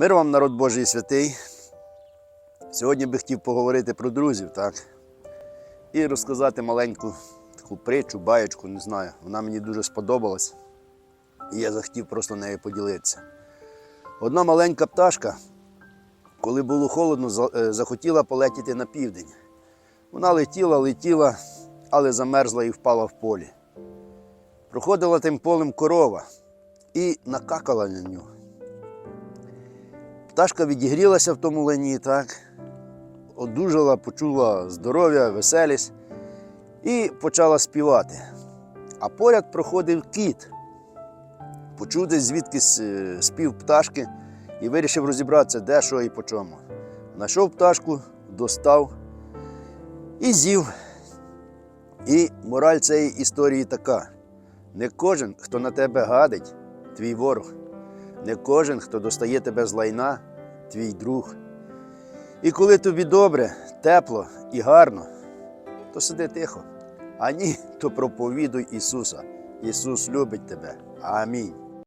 Мир вам, народ Божий святий. Сьогодні би хотів поговорити про друзів, так? І розказати маленьку таку притчу, баєчку, не знаю. Вона мені дуже сподобалась. І я захотів просто нею поділитися. Одна маленька пташка, коли було холодно, е, захотіла полетіти на південь. Вона летіла, летіла, але замерзла і впала в полі. Проходила тим полем корова і накакала на нього. Пташка відігрілася в тому лені, так, одужала, почула здоров'я, веселість і почала співати. А поряд проходив кіт. Почув десь звідкись е, спів пташки і вирішив розібратися, де, що і по чому. Знайшов пташку, достав і з'їв. І мораль цієї історії така: не кожен, хто на тебе гадить, твій ворог. Не кожен, хто достає тебе з лайна, твій друг. І коли тобі добре, тепло і гарно, то сиди тихо. А ні, то проповідуй Ісуса. Ісус любить тебе. Амінь.